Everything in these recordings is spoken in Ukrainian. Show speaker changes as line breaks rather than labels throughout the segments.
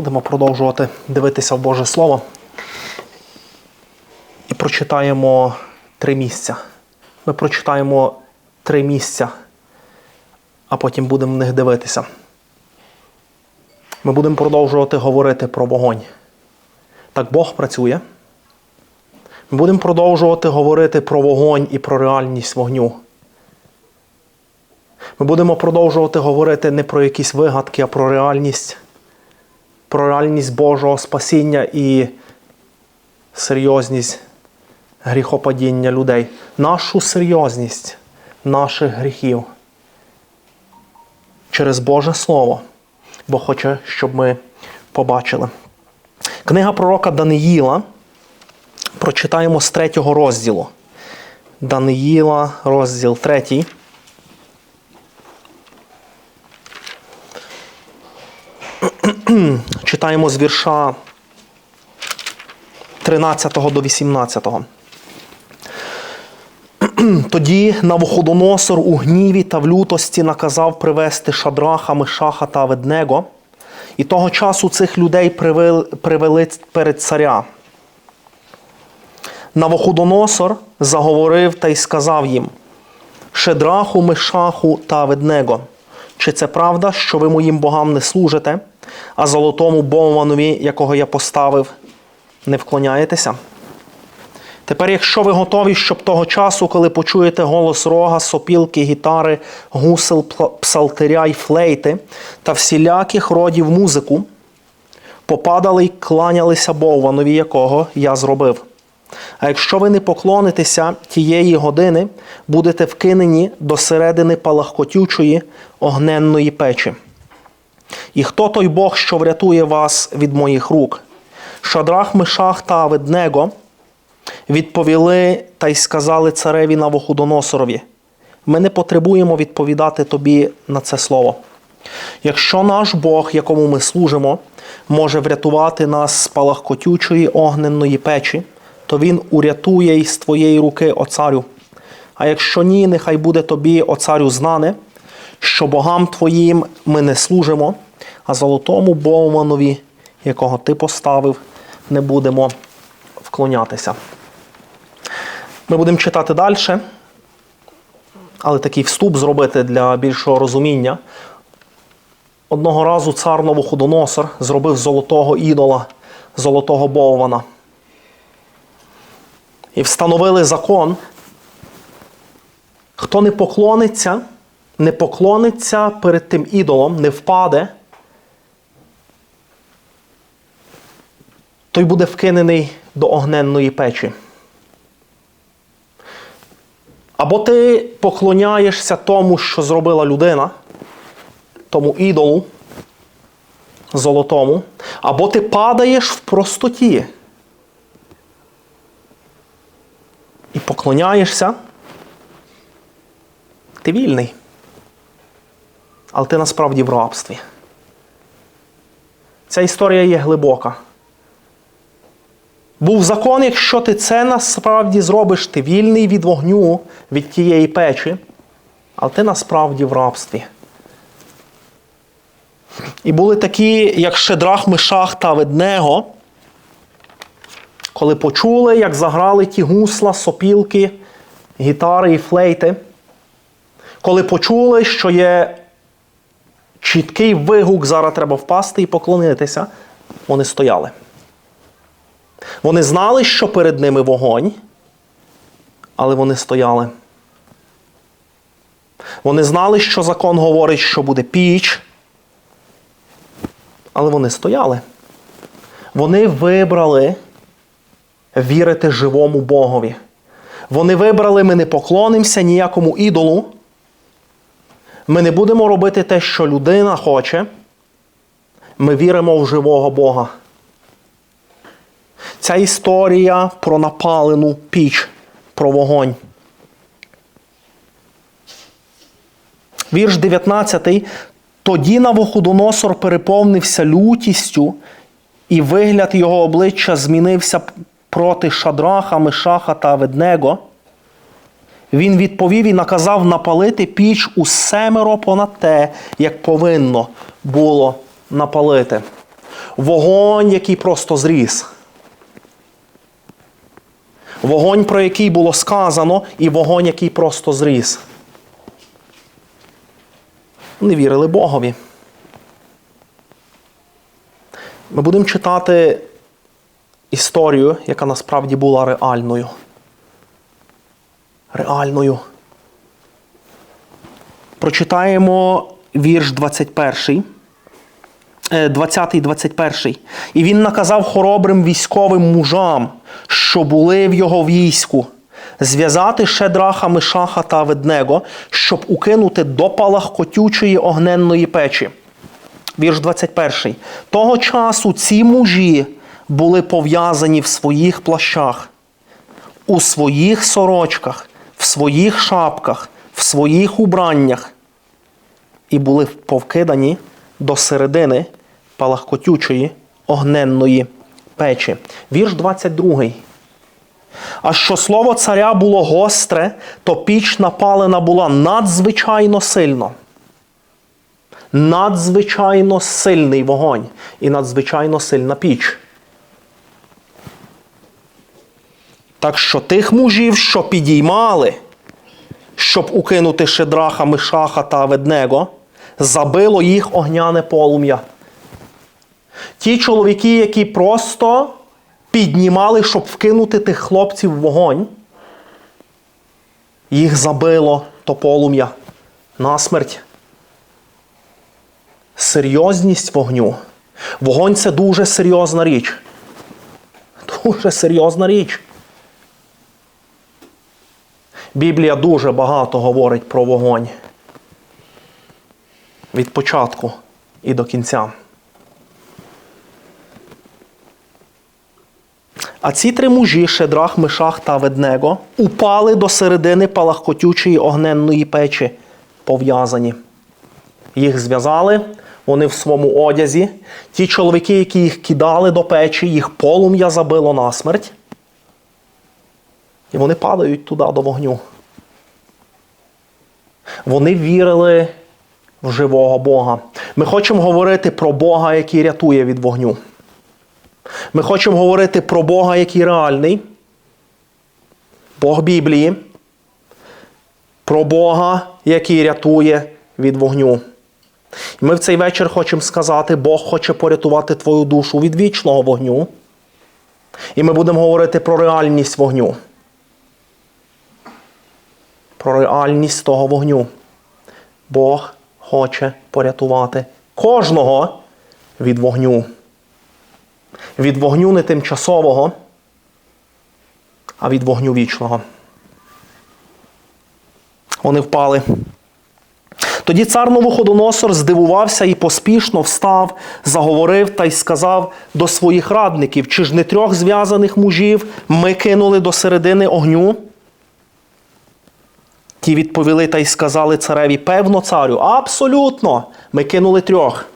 Будемо продовжувати дивитися в Боже Слово. І прочитаємо три місця. Ми прочитаємо три місця, а потім будемо в них дивитися. Ми будемо продовжувати говорити про вогонь. Так Бог працює. Ми будемо продовжувати говорити про вогонь і про реальність вогню. Ми будемо продовжувати говорити не про якісь вигадки, а про реальність, про реальність Божого спасіння і серйозність гріхопадіння людей, нашу серйозність наших гріхів через Боже Слово. Бог хоче, щоб ми побачили. Книга пророка Даниїла. Прочитаємо з третього розділу. Даниїла, розділ третій. Читаємо з вірша 13 до 18. Тоді Навуходоносор у гніві та в лютості наказав привести Шадраха, Мишаха та Аведнего, і того часу цих людей привели перед царя. Навуходоносор заговорив та й сказав їм: Шедраху, Мишаху та Аведнего, чи це правда, що ви моїм богам не служите, а золотому Бовманові, якого я поставив, не вклоняєтеся? Тепер, якщо ви готові, щоб того часу, коли почуєте голос рога, сопілки, гітари, гусел, псалтиря й флейти та всіляких родів музику, попадали й кланялися Бовванові, якого я зробив. А якщо ви не поклонитеся тієї години, будете вкинені до середини палахкотючої огненної печі. І хто той Бог, що врятує вас від моїх рук? Шадрах, Мишах та Аведнего відповіли та й сказали цареві Навуходоносорові, ми не потребуємо відповідати тобі на це слово. Якщо наш Бог, якому ми служимо, може врятувати нас з палахкотючої огненної печі, то Він урятує й з твоєї руки, о царю. А якщо ні, нехай буде тобі, о царю, знане, що богам твоїм ми не служимо, а золотому Бовманові, якого ти поставив, не будемо вклонятися. Ми будемо читати далі, але такий вступ зробити для більшого розуміння. Одного разу цар Новоходоносор зробив золотого ідола, золотого Боввана. І встановили закон. Хто не поклониться, не поклониться перед тим ідолом, не впаде, той буде вкинений до огненної печі. Або ти поклоняєшся тому, що зробила людина, тому ідолу золотому, або ти падаєш в простоті. І поклоняєшся, ти вільний. Але ти насправді в рабстві. Ця історія є глибока. Був закон, якщо ти це насправді зробиш, ти вільний від вогню, від тієї печі, але ти насправді в рабстві. І були такі, як Шедрах, Мишах та Веднего, коли почули, як заграли ті гусла, сопілки, гітари і флейти, коли почули, що є чіткий вигук, зараз треба впасти і поклонитися, вони стояли. Вони знали, що перед ними вогонь, але вони стояли. Вони знали, що закон говорить, що буде піч, але вони стояли. Вони вибрали вірити живому Богові. Вони вибрали, ми не поклонимося ніякому ідолу. Ми не будемо робити те, що людина хоче. Ми віримо в живого Бога. Ця історія про напалену піч, про вогонь. Вірш 19. Тоді Навуходоносор переповнився лютістю, і вигляд його обличчя змінився проти Шадраха, Мишаха та Веднего. Він відповів і наказав напалити піч у семеро понад те, як повинно було напалити. Вогонь, який просто зріс. Вогонь, про який було сказано, і вогонь, який просто зріс. Не вірили Богові. Ми будемо читати історію, яка насправді була реальною. Реальною. Прочитаємо вірш 21. 20 21. І він наказав хоробрим військовим мужам, що були в його війську, зв'язати Шедраха, Мишаха та Веднего, щоб укинути до палахкотючої огненної печі. Вірш 21. Того часу ці мужі були пов'язані в своїх плащах, у своїх сорочках, в своїх шапках, в своїх убраннях і були повкидані до середини палахкотючої огненної печі. Вірш 22. А що слово царя було гостре, то піч напалена була надзвичайно сильно. Надзвичайно сильний вогонь і надзвичайно сильна піч. Так що тих мужів, що підіймали, щоб укинути Шедраха, Мишаха та Веднего, забило їх огняне полум'я. Ті чоловіки, які просто піднімали, щоб вкинути тих хлопців в вогонь, їх забило то полум'я на смерть. Серйозність вогню. Вогонь це дуже серйозна річ. Дуже серйозна річ. Біблія дуже багато говорить про вогонь. Від початку і до кінця. А ці три мужі, Шедрах, Мишах та Веднего, упали до середини палахкотючої огненної печі, пов'язані. Їх зв'язали, вони в своєму одязі. Ті чоловіки, які їх кидали до печі, їх полум'я забило насмерть. І вони падають туди до вогню. Вони вірили в живого Бога. Ми хочемо говорити про Бога, який рятує від вогню. Ми хочемо говорити про Бога, який реальний, Бог Біблії, про Бога, який рятує від вогню. Ми в цей вечір хочемо сказати, Бог хоче порятувати твою душу від вічного вогню. І ми будемо говорити про реальність вогню. Про реальність того вогню. Бог хоче порятувати кожного від вогню. Від вогню не тимчасового, а від вогню вічного. Вони впали. Тоді цар Новоходоносор здивувався і поспішно встав, заговорив та й сказав до своїх радників, чи ж не трьох зв'язаних мужів ми кинули до середини огню? Ті відповіли та й сказали цареві, певно, царю, абсолютно, ми кинули трьох.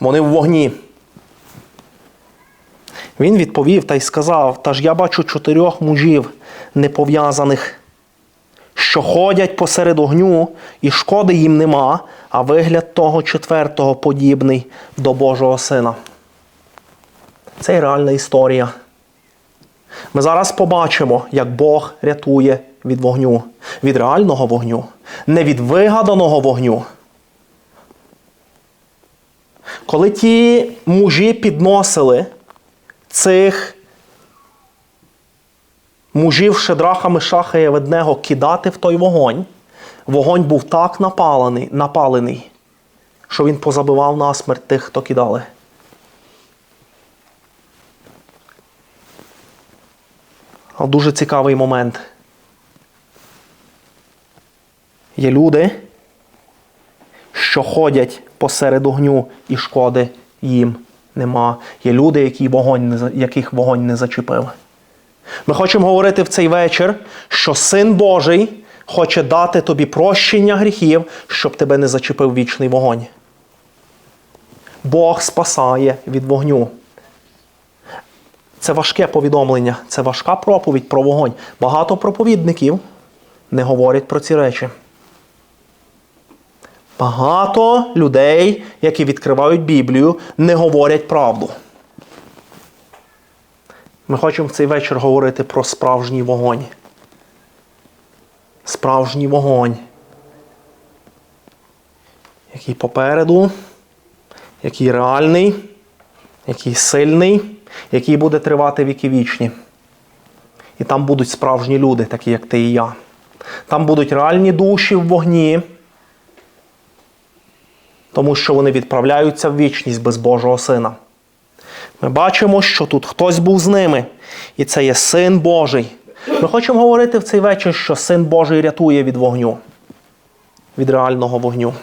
Вони в вогні. Він відповів та й сказав: Та ж я бачу чотирьох мужів непов'язаних, що ходять посеред огню, і шкоди їм нема, а вигляд того четвертого подібний до Божого Сина. Це реальна історія. Ми зараз побачимо, як Бог рятує від вогню, від реального вогню, не від вигаданого вогню. Коли ті мужі підносили цих мужів Шедраха, Мишаха і Веднего кидати в той вогонь, вогонь був так напалений, напалений, що він позабивав насмерть тих, хто кидали. Дуже цікавий момент. Є люди, що ходять посеред огню і шкоди їм нема. Є люди, які вогонь яких вогонь не зачепив. Ми хочемо говорити в цей вечір, що Син Божий хоче дати тобі прощення гріхів, щоб тебе не зачепив вічний вогонь. Бог спасає від вогню. Це важке повідомлення, це важка проповідь про вогонь. Багато проповідників не говорять про ці речі. Багато людей, які відкривають Біблію, не говорять правду. Ми хочемо в цей вечір говорити про справжній вогонь. Справжній вогонь, який попереду, який реальний, який сильний, який буде тривати віки вічні. І там будуть справжні люди, такі як ти і я. Там будуть реальні душі в вогні, тому що вони відправляються в вічність без Божого Сина. Ми бачимо, що тут хтось був з ними, і це є Син Божий. Ми хочемо говорити в цей вечір, що Син Божий рятує від вогню, від реального вогню.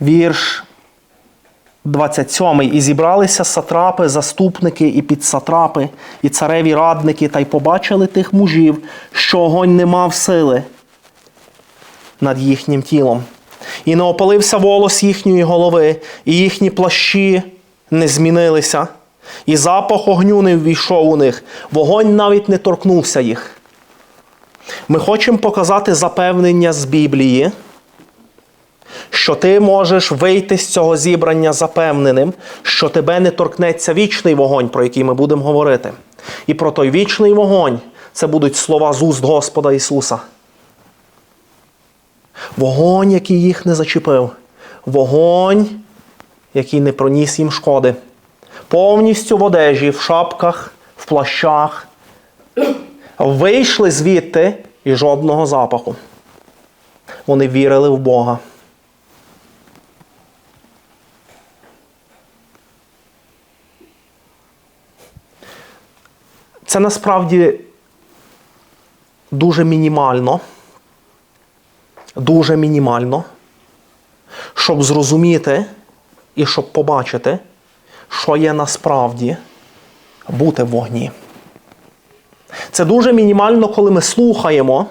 Вірш 27. І зібралися сатрапи, заступники і підсатрапи, і цареві радники, та й побачили тих мужів, що огонь не мав сили над їхнім тілом. І не опалився волос їхньої голови, і їхні плащі не змінилися, і запах огню не ввійшов у них, вогонь навіть не торкнувся їх. Ми хочемо показати запевнення з Біблії, що ти можеш вийти з цього зібрання запевненим, що тебе не торкнеться вічний вогонь, про який ми будемо говорити. І про той вічний вогонь це будуть слова з уст Господа Ісуса. Вогонь, який їх не зачепив. Вогонь, який не проніс їм шкоди. Повністю в одежі, в шапках, в плащах. Вийшли звідти і жодного запаху. Вони вірили в Бога. Це насправді дуже мінімально дуже мінімально, щоб зрозуміти і щоб побачити, що є насправді бути в вогні. Це дуже мінімально, коли ми слухаємо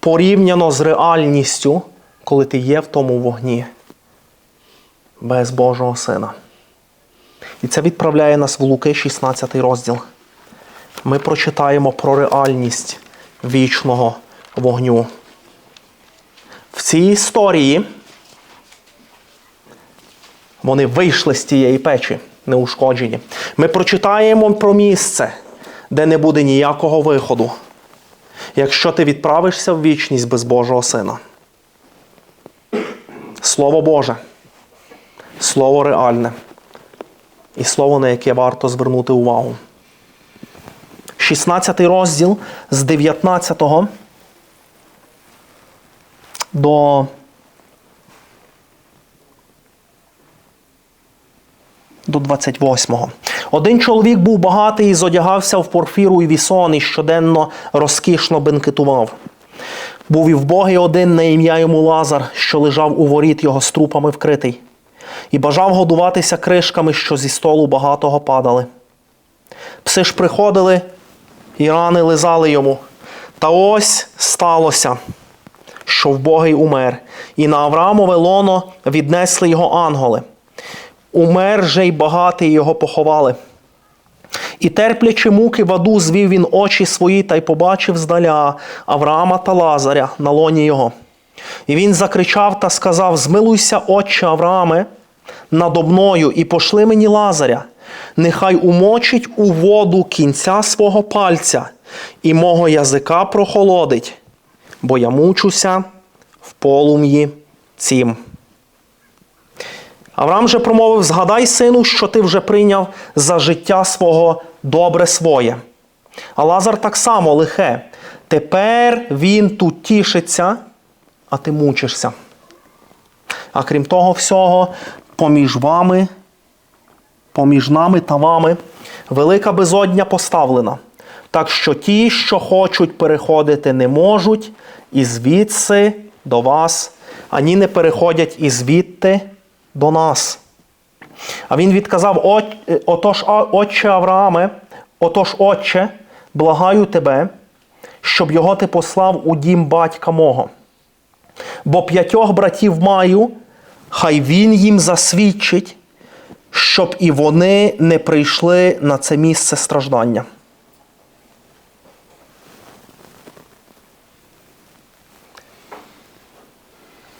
порівняно з реальністю, коли ти є в тому вогні без Божого Сина. І це відправляє нас в Луки 16 розділ. Ми прочитаємо про реальність вічного вогню. В цій історії вони вийшли з тієї печі неушкоджені. Ми прочитаємо про місце, де не буде ніякого виходу, якщо ти відправишся в вічність без Божого Сина. Слово Боже, слово реальне і слово, на яке варто звернути увагу. 16 розділ з 19 до до 28-го. Один чоловік був багатий і зодягався в порфіру і вісон, і щоденно розкішно бенкетував. Був і вбогий один на ім'я йому Лазар, що лежав у воріт його з трупами вкритий, і бажав годуватися кришками, що зі столу багатого падали. Пси ж приходили і рани лизали йому. Та ось сталося що вбогий умер, і на Авраамове лоно віднесли його анголи. Умер же й багатий його поховали. І терплячи муки в аду, звів він очі свої та й побачив здаля Авраама та Лазаря на лоні його. І він закричав та сказав: Змилуйся, отче Аврааме, надо мною, і пошли мені Лазаря, нехай умочить у воду кінця свого пальця, і мого язика прохолодить, бо я мучуся в полум'ї цім. Авраам же промовив: Згадай, сину, що ти вже прийняв за життя свого добре своє. А Лазар так само лихе. Тепер він тут тішиться, а ти мучишся. А крім того всього, поміж вами, поміж нами та вами велика безодня поставлена. Так що ті, що хочуть переходити, не можуть, і звідси до вас, ані не переходять і звідти до нас. А він відказав: Отож, Отче Аврааме, отож, Отче, благаю тебе, щоб його ти послав у дім батька мого. Бо п'ятьох братів маю, хай він їм засвідчить, щоб і вони не прийшли на це місце страждання.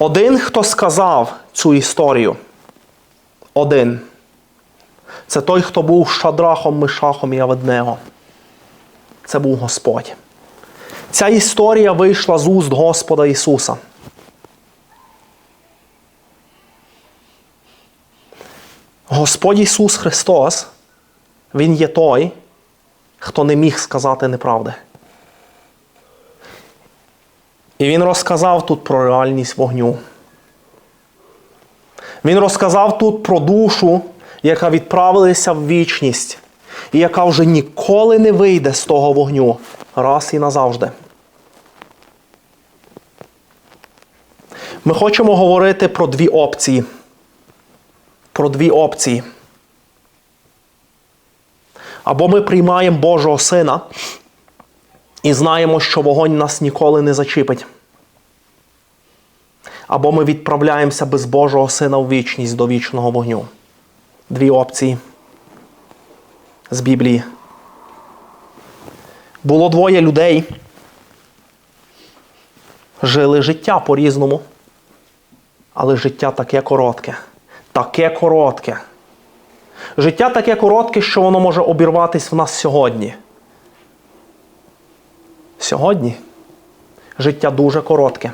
Один, хто сказав цю історію, один. Це той, хто був Шадрахом, Мишахом і Аведнего. Це був Господь. Ця історія вийшла з уст Господа Ісуса. Господь Ісус Христос, Він є той, хто не міг сказати неправди. І Він розказав тут про реальність вогню. Він розказав тут про душу, яка відправилася в вічність, і яка вже ніколи не вийде з того вогню раз і назавжди. Ми хочемо говорити про дві опції. Про дві опції. Або ми приймаємо Божого Сина і знаємо, що вогонь нас ніколи не зачіпить. Або ми відправляємося без Божого Сина в вічність до вічного вогню. Дві опції з Біблії. Було двоє людей. Жили життя по-різному. Але життя таке коротке. Таке коротке. Життя таке коротке, що воно може обірватися в нас сьогодні. Сьогодні життя дуже коротке.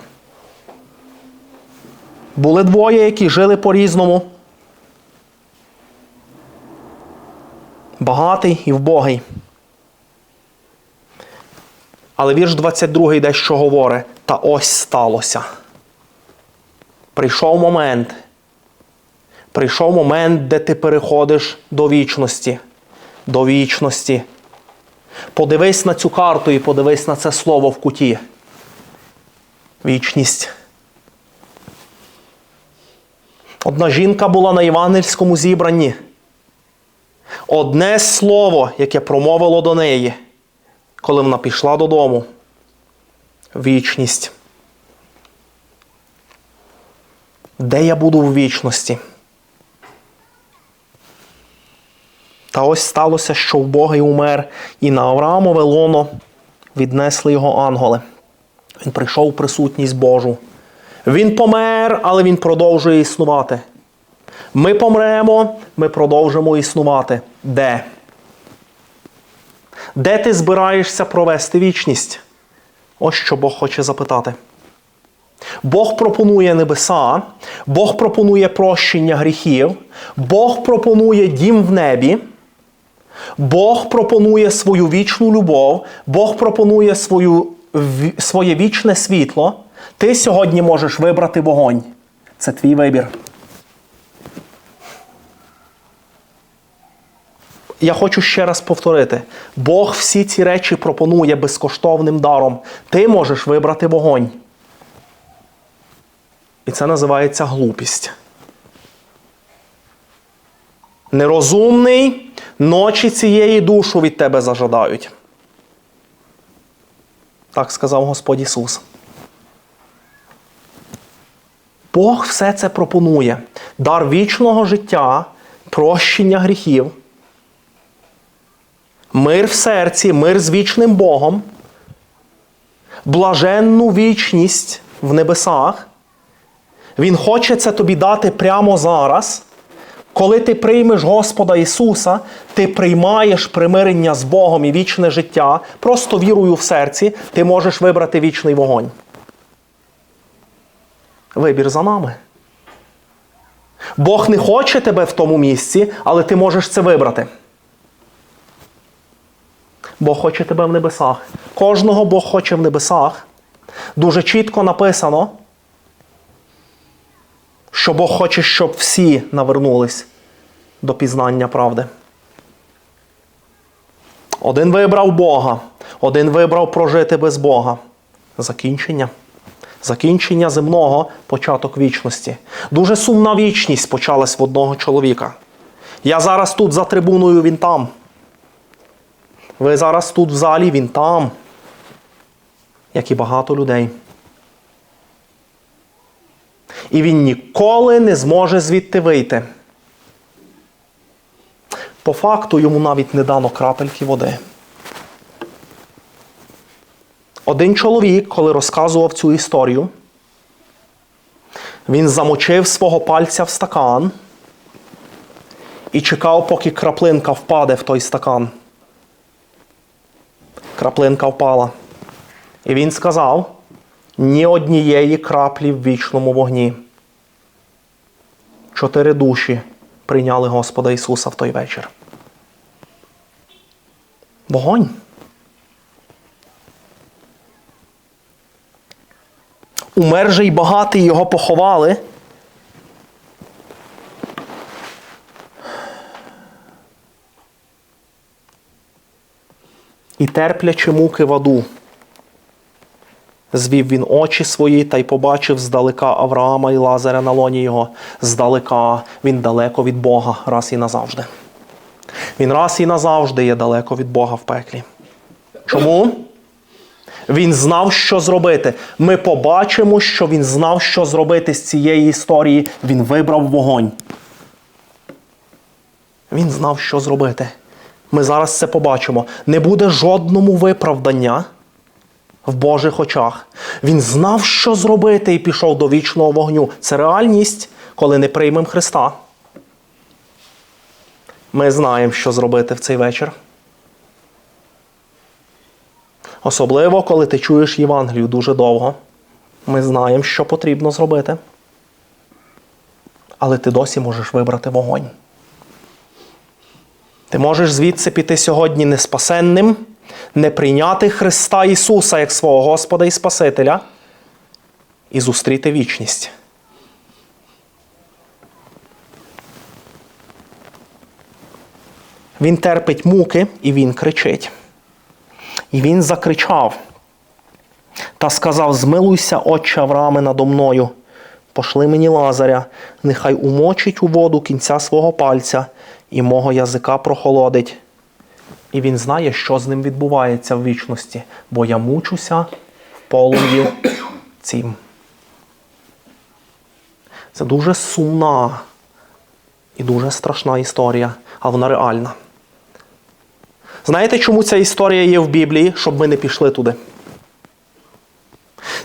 Були двоє, які жили по-різному. Багатий і вбогий. Але вірш 22 дещо говорить, та ось сталося. Прийшов момент. Прийшов момент, де ти переходиш до вічності. До вічності. Подивись на цю карту і подивись на це слово в куті. Вічність. Одна жінка була на Євангельському зібранні. Одне слово, яке промовило до неї, коли вона пішла додому. Вічність. Де я буду в вічності? Та ось сталося, що вбогий умер, і на Авраамове лоно віднесли його ангели. Він прийшов у присутність Божу. Він помер, але він продовжує існувати. Ми помремо, ми продовжимо існувати. Де? Де ти збираєшся провести вічність? Ось що Бог хоче запитати. Бог пропонує небеса, Бог пропонує прощення гріхів, Бог пропонує дім в небі, Бог пропонує свою вічну любов, Бог пропонує свою, своє вічне світло. Ти сьогодні можеш вибрати вогонь. Це твій вибір. Я хочу ще раз повторити: Бог всі ці речі пропонує безкоштовним даром. Ти можеш вибрати вогонь. І це називається глупість. Нерозумний ночі цієї душу від тебе зажадають. Так сказав Господь Ісус. Бог все це пропонує. Дар вічного життя, прощення гріхів, мир в серці, мир з вічним Богом, блаженну вічність в небесах. Він хоче це тобі дати прямо зараз. Коли ти приймеш Господа Ісуса, ти приймаєш примирення з Богом і вічне життя, просто вірою в серці, ти можеш вибрати вічний вогонь. Вибір за нами. Бог не хоче тебе в тому місці, але ти можеш це вибрати. Бог хоче тебе в небесах. Кожного Бог хоче в небесах. Дуже чітко написано, що Бог хоче, щоб всі навернулись до пізнання правди. Один вибрав Бога, один вибрав прожити без Бога. Закінчення. Закінчення земного початок вічності. Дуже сумна вічність почалась в одного чоловіка. Я зараз тут за трибуною, він там. Ви зараз тут в залі, він там. Як і багато людей. І він ніколи не зможе звідти вийти. По факту йому навіть не дано крапельки води. Один чоловік, коли розказував цю історію, Він замочив свого пальця в стакан і чекав, поки краплинка впаде в той стакан. Краплинка впала. І він сказав: ні однієї краплі в вічному вогні. Чотири душі прийняли Господа Ісуса в той вечір. Вогонь. Умер же й багатий його поховали. І терплячи муки в аду, звів він очі свої та й побачив здалека Авраама і Лазаря на лоні його. Здалека він далеко від Бога раз і назавжди. Він раз і назавжди є далеко від Бога в пеклі. Чому? Він знав, що зробити. Ми побачимо, що він знав, що зробити з цієї історії. Він вибрав вогонь. Він знав, що зробити. Ми зараз це побачимо. Не буде жодному виправдання в Божих очах. Він знав, що зробити, і пішов до вічного вогню. Це реальність, коли не приймемо Христа. Ми знаємо, що зробити в цей вечір. Особливо, коли ти чуєш Євангелію дуже довго. Ми знаємо, що потрібно зробити. Але ти досі можеш вибрати вогонь. Ти можеш звідси піти сьогодні неспасенним, не прийняти Христа Ісуса як свого Господа і Спасителя і зустріти вічність. Він терпить муки і він кричить. І він закричав та сказав: Змилуйся, отче Аврааме, надо мною. Пошли мені Лазаря, нехай умочить у воду кінця свого пальця і мого язика прохолодить. І він знає, що з ним відбувається в вічності, бо я мучуся в полум'ї цим. Це дуже сумна і дуже страшна історія, а вона реальна. Знаєте, чому ця історія є в Біблії, щоб ми не пішли туди?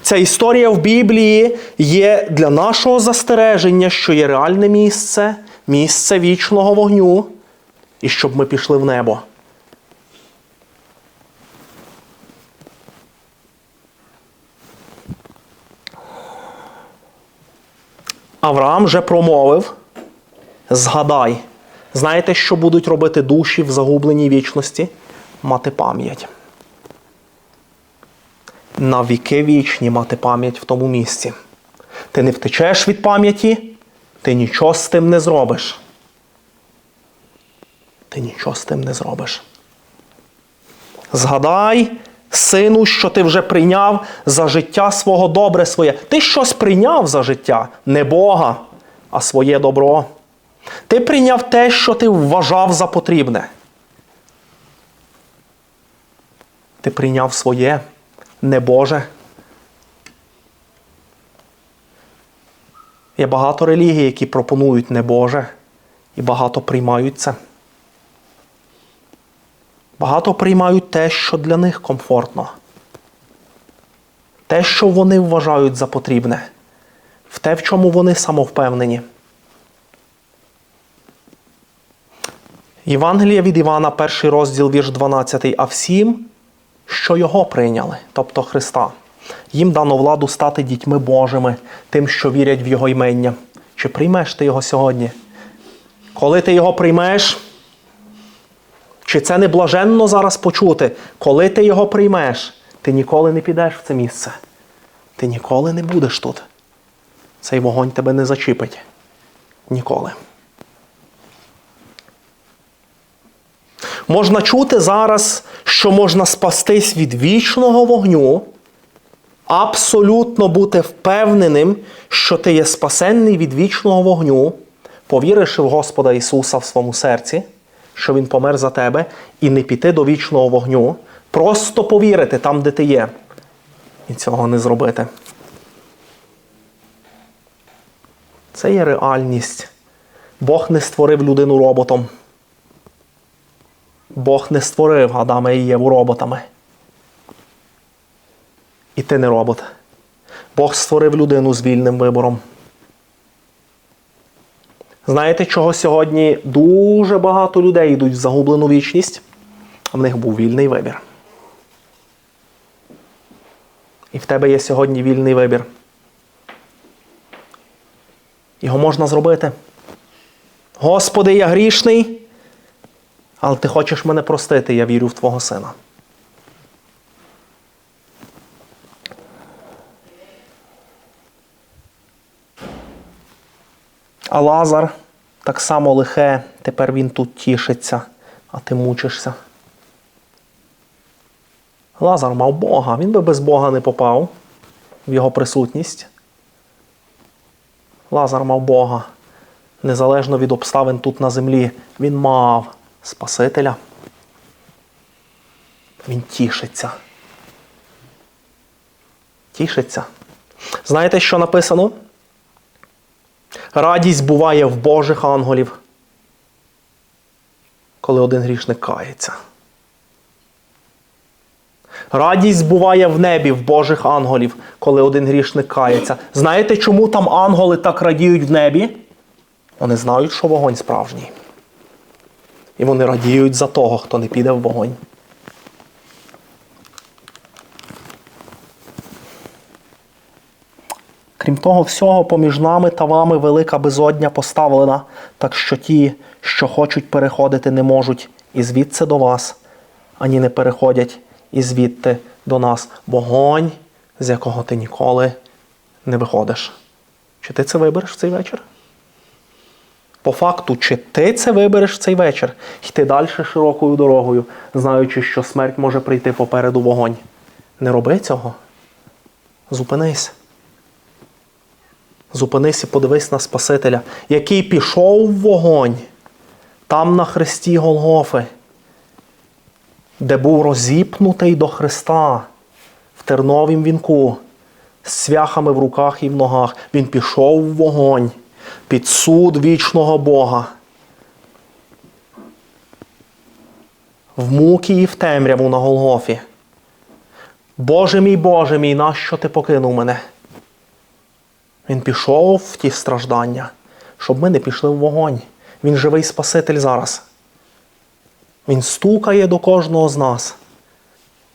Ця історія в Біблії є для нашого застереження, що є реальне місце, місце вічного вогню, і щоб ми пішли в небо. Авраам вже промовив: згадай, знаєте, що будуть робити душі в загубленій вічності? Мати пам'ять. На віки вічні мати пам'ять в тому місці. Ти не втечеш від пам'яті, ти нічого з тим не зробиш. Ти нічого з тим не зробиш. Згадай, сину, що ти вже прийняв за життя свого добре своє. Ти щось прийняв за життя, не Бога, а своє добро. Ти прийняв те, що ти вважав за потрібне. Ти прийняв своє, не Боже. Є багато релігій, які пропонують не Боже, і багато приймають це. Багато приймають те, що для них комфортно. Те, що вони вважають за потрібне, в те, в чому вони самовпевнені. Євангелія від Івана, перший розділ, вірш 12, а всім, що його прийняли, тобто Христа. Їм дано владу стати дітьми Божими, тим, що вірять в Його імення. Чи приймеш ти його сьогодні? Коли ти його приймеш, чи це не блаженно зараз почути? Коли ти його приймеш, ти ніколи не підеш в це місце. Ти ніколи не будеш тут. Цей вогонь тебе не зачіпить. Ніколи. Можна чути зараз, що можна спастись від вічного вогню, абсолютно бути впевненим, що ти є спасенний від вічного вогню, повіривши в Господа Ісуса в своєму серці, що Він помер за тебе, і не піти до вічного вогню, просто повірити там, де ти є, і цього не зробити. Це є реальність. Бог не створив людину роботом. Бог не створив Адама і Єву роботами. І ти не робот. Бог створив людину з вільним вибором. Знаєте, чого сьогодні дуже багато людей йдуть в загублену вічність? В них був вільний вибір. І в тебе є сьогодні вільний вибір. Його можна зробити. Господи, я грішний, але ти хочеш мене простити, я вірю в Твого Сина. А Лазар так само лихе, тепер він тут тішиться, а ти мучишся. Лазар мав Бога, він би без Бога не попав в його присутність. Лазар мав Бога. Незалежно від обставин тут на землі, він мав Спасителя. Він тішиться. Тішиться. Знаєте, що написано? Радість буває в Божих ангелів, коли один грішник кається. Радість буває в небі в Божих ангелів, коли один грішник кається. Знаєте, чому там ангели так радіють в небі? Вони знають, що вогонь справжній. І вони радіють за того, хто не піде в вогонь. Крім того всього, поміж нами та вами велика безодня поставлена, так що ті, що хочуть переходити, не можуть і звідси до вас, ані не переходять і звідти до нас. Вогонь, з якого ти ніколи не виходиш. Чи ти це вибереш в цей вечір? По факту, чи ти це вибереш в цей вечір, йти далі широкою дорогою, знаючи, що смерть може прийти попереду вогонь. Не роби цього. Зупинись. Зупинись і подивись на Спасителя, який пішов в вогонь там на хресті Голгофи, де був розіпнутий до Христа в терновім вінку, з цвяхами в руках і в ногах. Він пішов в вогонь під суд вічного Бога. В муки і в темряву на Голгофі. Боже мій, Боже мій, нащо ти покинув мене? Він пішов в ті страждання, щоб ми не пішли в вогонь. Він живий Спаситель зараз. Він стукає до кожного з нас,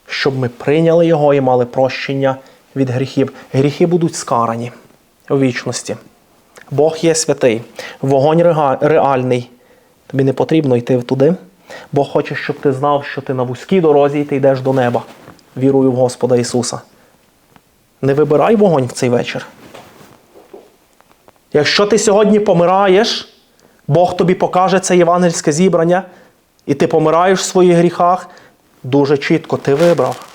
щоб ми прийняли Його і мали прощення від гріхів. Гріхи будуть скарані у вічності. Бог є святий, вогонь реальний. Тобі не потрібно йти туди. Бог хоче, щоб ти знав, що ти на вузькій дорозі і ти йдеш до неба, вірую в Господа Ісуса. Не вибирай вогонь в цей вечір. Якщо ти сьогодні помираєш, Бог тобі покаже це євангельське зібрання, і ти помираєш в своїх гріхах, дуже чітко ти вибрав.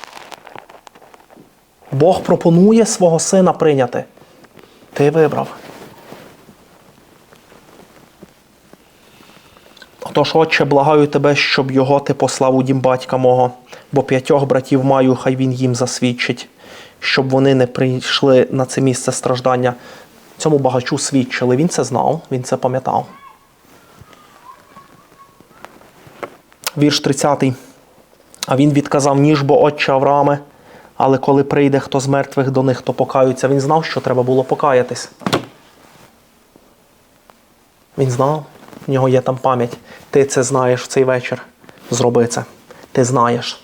Бог пропонує свого сина прийняти. Ти вибрав. Отож, Отче, благаю тебе, щоб його ти послав у дім батька мого, бо п'ятьох братів маю, хай він їм засвідчить, щоб вони не прийшли на це місце страждання. Цьому багачу свідчили. Він це знав, він це пам'ятав. Вірш 30. А він відказав ніж бо отче Аврааме, але коли прийде хто з мертвих до них, то покаються. Він знав, що треба було покаятись. Він знав, в нього є там пам'ять. Ти це знаєш в цей вечір. Зроби це. Ти знаєш.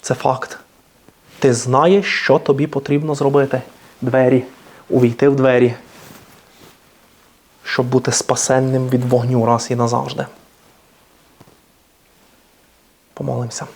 Це факт. Ти знаєш, що тобі потрібно зробити. Двері, увійти в двері, щоб бути спасенним від вогню раз і назавжди. Помолимося.